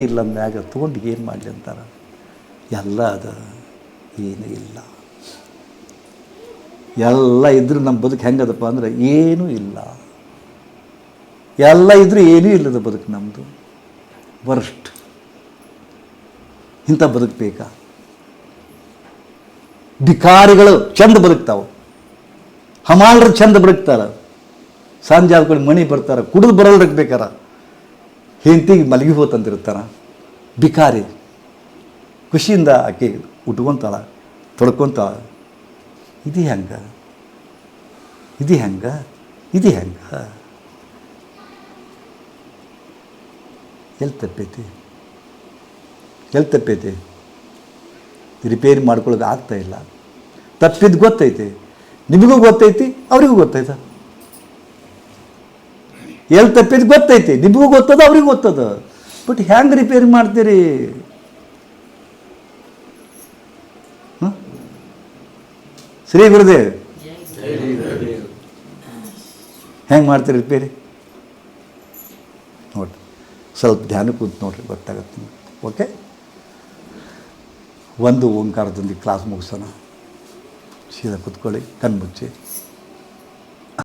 ಇಲ್ಲ ಮ್ಯಾಗ ತೊಗೊಂಡು ಏನು ಮಾಡಲಿ ಅಂತಾರೆ? ಎಲ್ಲ ಅದ, ಏನು ಇಲ್ಲ. ಎಲ್ಲ ಇದ್ರೂ ನಮ್ಮ ಬದುಕು ಹೆಂಗದಪ್ಪ ಅಂದ್ರೆ ಏನೂ ಇಲ್ಲ. ಎಲ್ಲ ಇದ್ರೂ ಏನೂ ಇಲ್ಲದ ಬದುಕು ನಮ್ಮದು ವರ್ಸ್ಟ್ ಇಂಥ ಬದುಕು ಬೇಕಾ? ಭಿಕಾರಿಗಳು ಚಂದ ಬದುಕ್ತಾವೆ. ಹಮಾಲ್ರು ಚಂದ ಬದುಕ್ತಾರೆ. ಸಂಜೆ ಆದ್ಕೊಂಡು ಮಣಿ ಬರ್ತಾರೆ, ಕುಡಿದು ಬರೋದಕ್ಕೆ ಬೇಕಾರ? ಹೆಂಡತಿಗೆ ಮಲಗಿ ಹೋತಂತಿರ್ತಾರ ಬಿಕಾರಿ ಖುಷಿಯಿಂದ ಆಕೆ ಉಟ್ಕೊಂತಾಳ ತೊಡ್ಕೊತಾಳ ಇದು ಹೆಂಗ? ಇದು ಹೆಂಗ? ಇದು ಹೆಂಗ? ಎಲ್ಲಿ ತಪ್ಪೈತಿ? ಎಲ್ಲಿ ತಪ್ಪೈತಿ? ರಿಪೇರಿ ಮಾಡ್ಕೊಳ್ಳೋದು ಆಗ್ತಾ ಇಲ್ಲ. ತಪ್ಪಿದ್ದು ಗೊತ್ತೈತಿ. ನಿಮಗೂ ಗೊತ್ತೈತಿ, ಅವರಿಗೂ ಗೊತ್ತೈತ? ಎಲ್ಲಿ ತಪ್ಪಿದ್ದು ಗೊತ್ತೈತಿ. ನಿಮಗೂ ಗೊತ್ತದ, ಅವ್ರಿಗೆ ಗೊತ್ತದ. ಬಟ್ ಹೆಂಗೆ ರಿಪೇರಿ ಮಾಡ್ತೀರಿ? ಶ್ರೀ ಗುರುದೇವ್ ಹೆಂಗೆ ಮಾಡ್ತೀರಿ ರಿಪೇರಿ ನೋಡ್ರಿ. ಸ್ವಲ್ಪ ಧ್ಯಾನ ಕೂತ್ ನೋಡ್ರಿ, ಗೊತ್ತಾಗತ್ತೆ ಓಕೆ ಒಂದು ಓಂಕಾರದೊಂದಿಗೆ ಕ್ಲಾಸ್ ಮುಗಿಸೋಣ. ಸೀದಾ ಕೂತ್ಕೊಳ್ಳಿ ಕಣ್ಣು ಮುಚ್ಚಿ